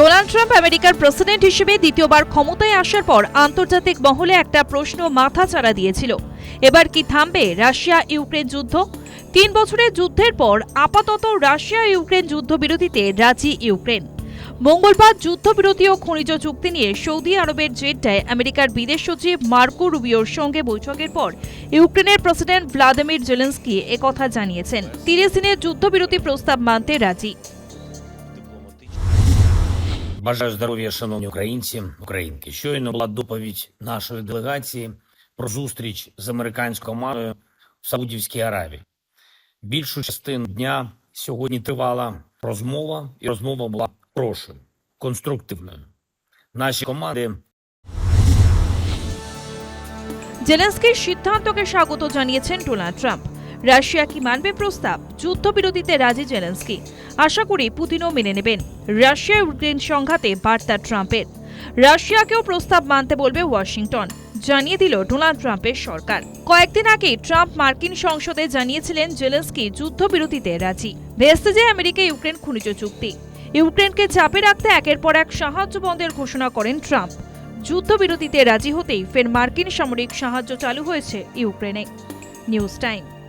Donald Trump আমেরিকার president হিসেবে দ্বিতীয়বার ক্ষমতায় আসার পর আন্তর্জাতিক মহলে একটা প্রশ্ন মাথা চাড়া দিয়েছিল। এবার কি থামবে রাশিয়া ইউক্রেন যুদ্ধ? তিন বছরের যুদ্ধের পর আপাতত রাশিয়া ইউক্রেন যুদ্ধবিরতিতে রাজি ইউক্রেন। মঙ্গলবার যুদ্ধবিরতি ও খনিজ চুক্তি নিয়ে সৌদি আরবের জেড্ডায় আমেরিকার বিদেশ সচিব মার্কো রুবিওর সঙ্গে বৈঠকের পর ইউক্রেনের প্রেসিডেন্ট ভ্লাদিমির জেলেন্সকি একথা জানিয়েছেন। তিরিশ দিনের যুদ্ধবিরতি প্রস্তাব মানতে রাজি। Бажаю здоров'я, шановні українці, українки. Щойно була доповідь нашої делегації про зустріч з американською командою в Саудівській Аравії. Більшу частину дня сьогодні тривала розмова, і розмова була хорошою, конструктивною. Наші команди জেলেন্সকির সিদ্ধান্তকে স্বাগত জানিয়েছেন ডোনাল্ড ট্রাম্প রাশিয়া কি মানবে প্রস্তাব? যুদ্ধবিরতিতে রাজি জেলেন্সকি। আশা করি পুতিনও মেনে নেবেন। রাশিয়া ইউক্রেন সংঘাতে বার্তা ট্রাম্পের। রাশিয়াকেও প্রস্তাব মানতে বলবে ওয়াশিংটন। জানিয়ে দিল ডোনাল্ড ট্রাম্পের সরকার। কয়েকদিন আগে ট্রাম্প মার্কিন সংসদে জানিয়েছিলেন জেলেন্সকি যুদ্ধবিরতিতে রাজি। ভেস্তে যায় আমেরিকা ইউক্রেন খনিজ চুক্তি। ইউক্রেনকে চাপে রাখতে একের পর এক সাহায্য বন্ধের ঘোষণা করেন ট্রাম্প। যুদ্ধবিরতিতে রাজি হতেই ফের মার্কিন সামরিক সাহায্য চালু হয়েছে ইউক্রেনে নিউজ টাইম।